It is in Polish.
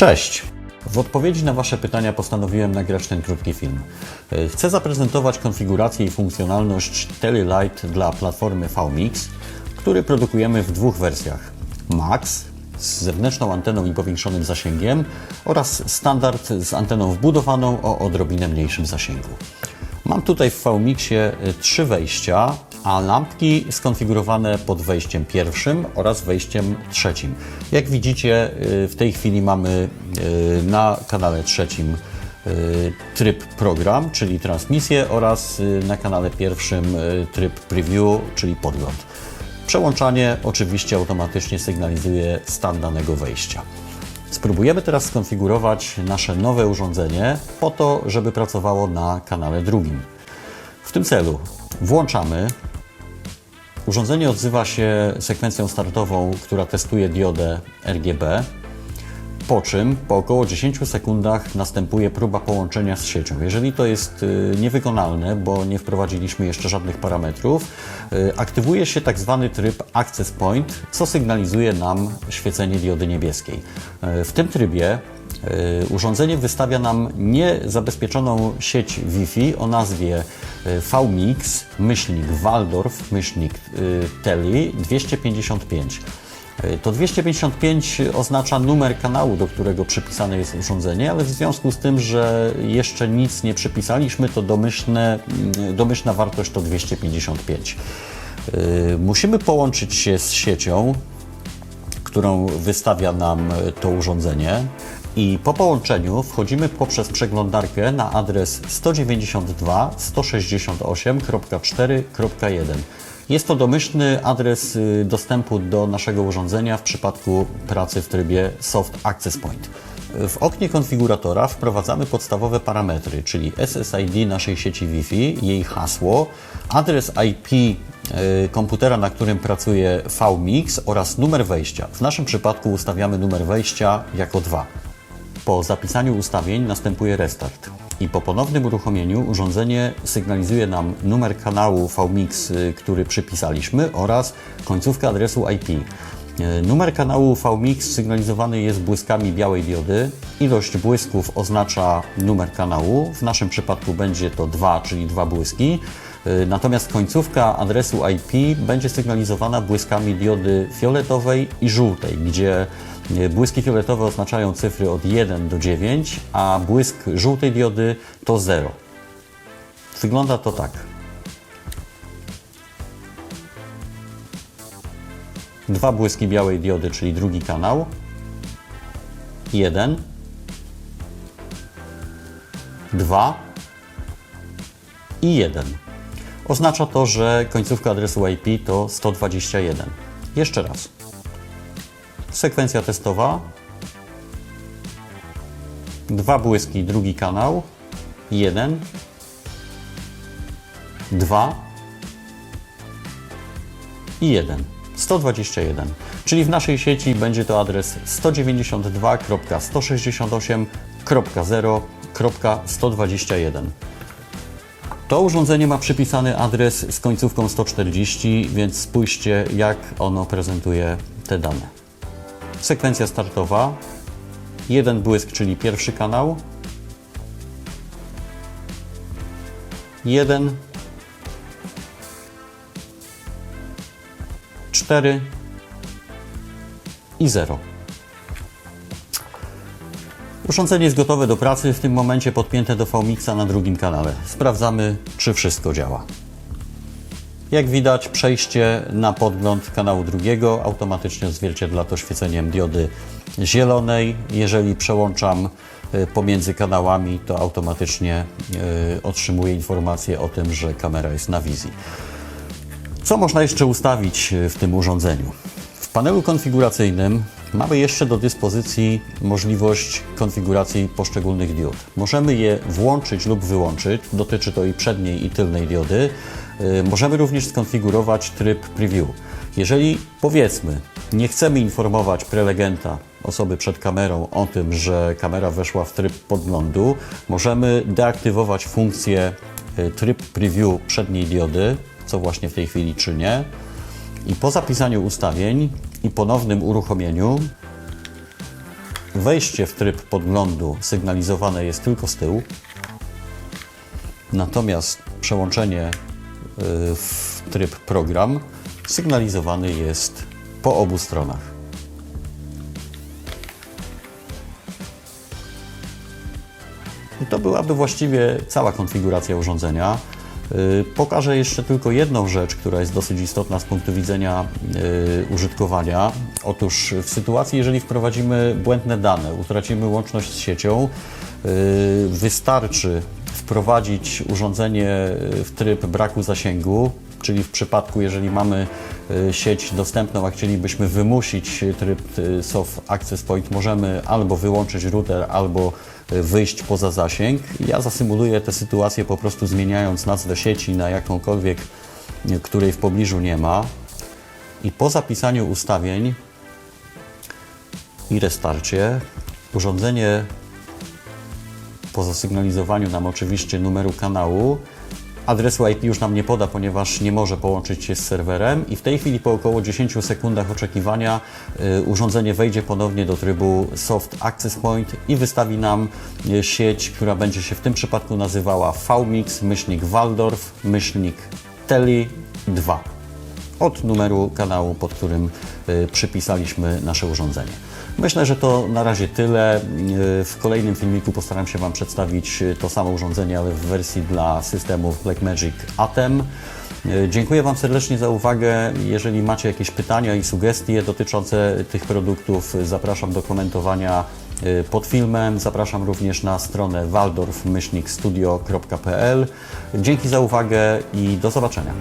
Cześć! W odpowiedzi na Wasze pytania postanowiłem nagrać ten krótki film. E, Chcę zaprezentować konfigurację i funkcjonalność Telelight dla platformy VMix, który produkujemy w dwóch wersjach. Max z zewnętrzną anteną i powiększonym zasięgiem oraz standard z anteną wbudowaną o odrobinę mniejszym zasięgu. Mam tutaj w VMixie y, trzy wejścia, a lampki skonfigurowane pod wejściem pierwszym oraz wejściem trzecim. Jak widzicie, y, w tej chwili mamy y, na kanale trzecim y, tryb program, czyli transmisję oraz na kanale pierwszym tryb preview, czyli podgląd. Przełączanie oczywiście automatycznie sygnalizuje stan danego wejścia. Spróbujemy teraz skonfigurować nasze nowe urządzenie po to, żeby pracowało na kanale drugim. W tym celu włączamy. Urządzenie odzywa się sekwencją startową, która testuje diodę RGB, po czym po około 10 sekundach następuje próba połączenia z siecią. Jeżeli to jest y, niewykonalne, bo nie wprowadziliśmy jeszcze żadnych parametrów, y, aktywuje się tak zwany tryb Access Point, co sygnalizuje nam świecenie diody niebieskiej. Y, W tym trybie urządzenie wystawia nam niezabezpieczoną sieć Wi-Fi o nazwie y, vmix myślnik Waldorf myślnik y, Teli 255. To 255 oznacza numer kanału, do którego przypisane jest urządzenie, ale w związku z tym, że jeszcze nic nie przypisaliśmy, to domyślne, domyślna wartość to 255. Yy, Musimy połączyć się z siecią, którą wystawia nam to urządzenie. I po połączeniu wchodzimy poprzez przeglądarkę na adres 192.168.4.1. Jest to domyślny adres y, dostępu do naszego urządzenia w przypadku pracy w trybie Soft Access Point. W oknie konfiguratora wprowadzamy podstawowe parametry, czyli SSID naszej sieci Wi-Fi, jej hasło, adres IP y, komputera, na którym pracuje VMix oraz numer wejścia. W naszym przypadku ustawiamy numer wejścia jako 2. Po zapisaniu ustawień następuje restart i po ponownym uruchomieniu urządzenie sygnalizuje nam numer kanału VMix, y, który przypisaliśmy oraz końcówkę adresu IP. Y, Numer kanału VMix sygnalizowany jest błyskami białej diody. Ilość błysków oznacza numer kanału. W naszym przypadku będzie to 2, czyli dwa błyski. Y, Natomiast końcówka adresu IP będzie sygnalizowana błyskami diody fioletowej i żółtej, gdzie błyski fioletowe oznaczają cyfry od 1 do 9, a błysk żółtej diody to 0. Wygląda to tak. Dwa błyski białej diody, czyli drugi kanał. Jeden. Dwa. I jeden. Oznacza to, że końcówka adresu IP to 121. Jeszcze raz. Sekwencja testowa. Dwa błyski, drugi kanał. Jeden. Dwa. I jeden. 121. Czyli w naszej sieci będzie to adres 192.168.0.121. To urządzenie ma przypisany adres z końcówką 140, więc spójrzcie, jak ono prezentuje te dane. Sekwencja startowa. Jeden błysk, czyli pierwszy kanał. Jeden. Cztery. I zero. Urządzenie jest gotowe do pracy, w tym momencie podpięte do VMixa na drugim kanale. Sprawdzamy, czy wszystko działa. Jak widać, przejście na podgląd kanału drugiego automatycznie odzwierciedla to świeceniem diody zielonej. Jeżeli przełączam y, pomiędzy kanałami, to automatycznie y, otrzymuję informację o tym, że kamera jest na wizji. Co można jeszcze ustawić y, w tym urządzeniu? W panelu konfiguracyjnym mamy jeszcze do dyspozycji możliwość konfiguracji poszczególnych diod. Możemy je włączyć lub wyłączyć, dotyczy to i przedniej i tylnej diody. Y, Możemy również skonfigurować tryb preview. Jeżeli powiedzmy, nie chcemy informować prelegenta, osoby przed kamerą o tym, że kamera weszła w tryb podglądu, możemy deaktywować funkcję y, tryb preview przedniej diody, co właśnie w tej chwili czynię. I po zapisaniu ustawień i ponownym uruchomieniu wejście w tryb podglądu sygnalizowane jest tylko z tyłu, natomiast przełączenie w tryb program sygnalizowany jest po obu stronach. I to byłaby właściwie cała konfiguracja urządzenia. Yy, Pokażę jeszcze tylko jedną rzecz, która jest dosyć istotna z punktu widzenia yy, użytkowania. Otóż w sytuacji, jeżeli wprowadzimy błędne dane, utracimy łączność z siecią, wystarczy wprowadzić urządzenie w tryb braku zasięgu, czyli w przypadku, jeżeli mamy y, sieć dostępną, a chcielibyśmy wymusić tryb y, Soft Access Point, możemy albo wyłączyć router, albo wyjść poza zasięg. Ja zasymuluję tę sytuację po prostu zmieniając nazwę sieci na jakąkolwiek, której w pobliżu nie ma. I po zapisaniu ustawień i restarcie urządzenie po zasygnalizowaniu nam oczywiście numeru kanału, adresu IP już nam nie poda, ponieważ nie może połączyć się z serwerem i w tej chwili po około 10 sekundach oczekiwania y, urządzenie wejdzie ponownie do trybu Soft Access Point i wystawi nam y, sieć, która będzie się w tym przypadku nazywała VMix, myślnik Waldorf, myślnik Teli 2 od numeru kanału, pod którym y, przypisaliśmy nasze urządzenie. Myślę, że to na razie tyle. Y, W kolejnym filmiku postaram się Wam przedstawić y, to samo urządzenie, ale w wersji dla systemów Blackmagic Atem. Dziękuję Wam serdecznie za uwagę. Jeżeli macie jakieś pytania i sugestie dotyczące tych produktów, zapraszam do komentowania pod filmem. Zapraszam również na stronę waldorf-studio.pl. Dzięki za uwagę i do zobaczenia.